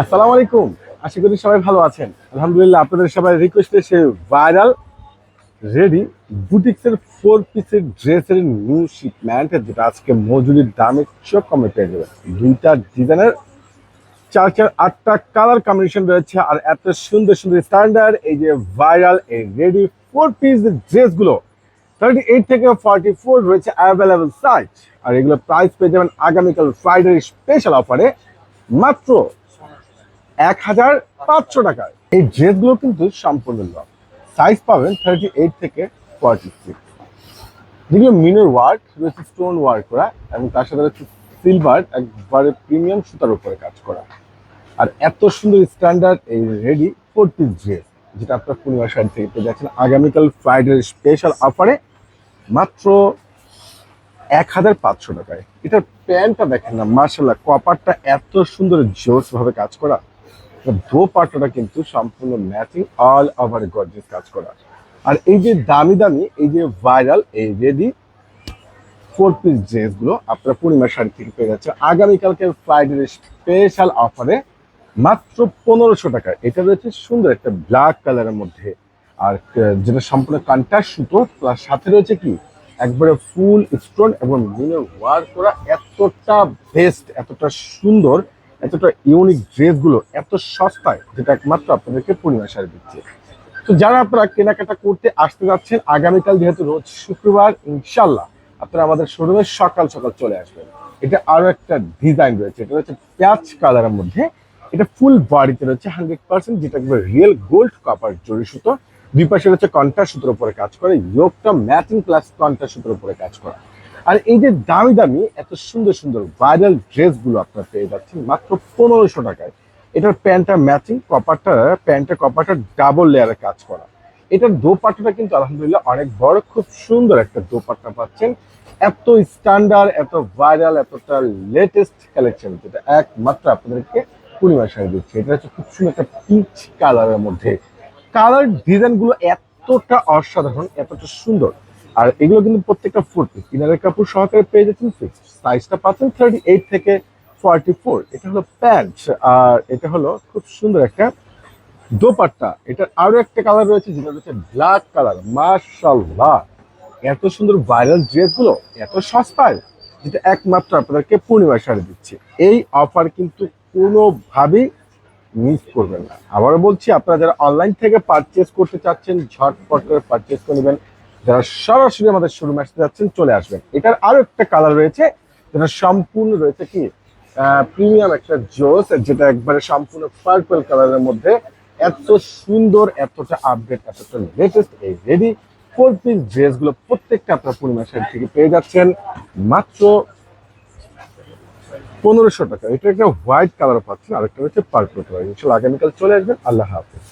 আসসালামু আলাইকুম। আশা করি সবাই ভালো আছেন। আলহামদুলিল্লাহ আপনাদের সবাই রিকোয়েস্ট এসে ভাইরাল রেডি বুটিক্সের ফোর পিসের ড্রেসের নিউ শিপমেন্ট যেটা আজকে মজুরির দামে চোখ কমে পেয়ে যাবে। দুইটা ডিজাইনের চার চার, আটটা কালার কম্বিনেশন রয়েছে আর এত সুন্দর সুন্দর স্ট্যান্ডার্ড এই যে ভাইরাল এই রেডি ফোর পিস ড্রেসগুলো থার্টি এইট থেকে ফর্টি ফোর রয়েছে অ্যাভেলেবল সাইজ আর এগুলো প্রাইস পেয়ে যাবেন আগামীকাল ফ্রাইডে স্পেশাল অফারে মাত্র এক হাজার পাঁচশো টাকায়। এই ড্রেসগুলো কিন্তু সম্পূর্ণ লক সাইজ পাবেন থার্টি এইট থেকে ফর্টি সিক্স যেগুলো মিনের ওয়ার্ক, রয়েছে স্টোন ওয়ার্ক করা এবং তার সাথে রয়েছে সিলভার একবারে প্রিমিয়াম সুতার উপরে কাজ করা। আর এত সুন্দর স্ট্যান্ডার্ড এই রেডি ফোর পিস ড্রেস যেটা আপনার পূর্ণিমা সাইড থেকে পেয়ে যাচ্ছেন। আগামীকাল ফ্রাইডে স্পেশাল অফারে মাত্র এক হাজার পাঁচশো টাকায়। এটার প্যান্টটা দেখেন না মার্শাল্লাহ কপারটা এত সুন্দর জোস ভাবে কাজ করা। দো কিন্তু সম্পূর্ণ ম্যাচিং অল ওভার গর্জিয়াস কাজ করা। আর এই যে দামি দামি, এই যে ভাইরাল এই রেডি ফোর পিস ড্রেসগুলো আপনারা পূর্ণিমা শাড়ি থেকে পেয়ে যাচ্ছে আগামীকালকে ফ্রাইডে স্পেশাল অফারে মাত্র পনেরোশো টাকা। এটা রয়েছে সুন্দর একটা ব্ল্যাক কালারের মধ্যে। আর যেটা সম্পূর্ণ কান্টার সুতো প্লাস সাথে রয়েছে কি? একবারে ফুল স্টোন এবং মিনের ওয়ার্ক করা এতটা বেস্ট এতটা সুন্দর, এতটা ইউনিক ড্রেসগুলো এত সস্তায়, যেটা একমাত্র আপনাদেরকে পূর্ণিমা শাড়ি দিচ্ছে। তো যারা আপনারা কেনাকাটা করতে আসতে যাচ্ছেন, আগামীকাল যেহেতু রোজ শুক্রবার ইনশাল্লাহ আপনারা আমাদের শোরুমে সকাল সকাল চলে আসবেন। এটা আরও একটা ডিজাইন রয়েছে, এটা হচ্ছে প্যাচ কালারের মধ্যে, এটা ফুল বাড়িতে রয়েছে হান্ড্রেড পার্সেন্ট যেটা একবার রিয়েল গোল্ড কপার জরি সুতো। দুই পাশে রয়েছে কন্টার সুতোর উপরে কাজ করে ইয়োগটা ম্যাচিং প্লাস কন্টার সুতোর উপরে কাজ করা। আর এই যে দামি দামি, এত সুন্দর সুন্দর ভাইরাল ড্রেসগুলো আপনার পেয়ে যাচ্ছেন মাত্র পনেরোশো টাকায়। এটার প্যান্টটা ম্যাচিং কপারটা, প্যান্টের কপারটা ডাবল লেয়ারে কাজ করা। এটার দোপাট্টাটা কিন্তু আলহামদুলিল্লাহ অনেক বড়, খুব সুন্দর একটা দোপাট্টা পাচ্ছেন। এত স্ট্যান্ডার্ড এত ভাইরাল এতটা লেটেস্ট কালেকশন যেটা একমাত্র আপনাদেরকে পূর্ণিমা শাড়ি দিচ্ছে। এটা হচ্ছে খুব সুন্দর একটা পিচ কালারের মধ্যে কালার ডিজাইনগুলো এতটা অসাধারণ, এতটা সুন্দর। আর এগুলো কিন্তু প্রত্যেকটা ফুট পিস কিনারের কাপড় সহকারে পেয়ে যাচ্ছেন সাইজটা পাচ্ছেন থার্টি এইট থেকে ফর্টি ফোর এটা হলো প্যান্ট আর এটা হলো খুব সুন্দর একটা দোপাট্টা। এটার আরও একটা কালার রয়েছে, যেটা হচ্ছে ব্ল্যাক কালার মার্শাল্লাহ এত সুন্দর ভাইরাল ড্রেসগুলো এত সস্তায়, যেটা একমাত্র আপনাদেরকে পূর্ণিমা শাড়ি দিচ্ছে। এই অফার কিন্তু কোনোভাবেই মিস করবেন না। আবারও বলছি, আপনারা যারা অনলাইন থেকে পারচেস করতে চাচ্ছেন, ঝটপট করে পারচেস করে নেবেন। যারা সরাসরি আমাদের শোরুমে আসতে যাচ্ছেন, চলে আসবেন। এটার আরও একটা কালার রয়েছে, যেটা সম্পূর্ণ রয়েছে কি প্রিমিয়াম একটা জোস, যেটা একবারে সম্পূর্ণ পার্পল কালারের মধ্যে। এত সুন্দর, এতটা আপডেট এতটা লেটেস্ট এই রেডি ফোর পিস ড্রেসগুলো প্রত্যেকটা আপনার পূর্ণিমা থেকে পেয়ে যাচ্ছেন। মাত্র পনেরোশো টাকা। এটা একটা হোয়াইট কালার পাচ্ছেন, আরেকটা হচ্ছে পার্পল কালার ইনশাল্লাহ আগামীকাল চলে আসবেন। আল্লাহ হাফিজ।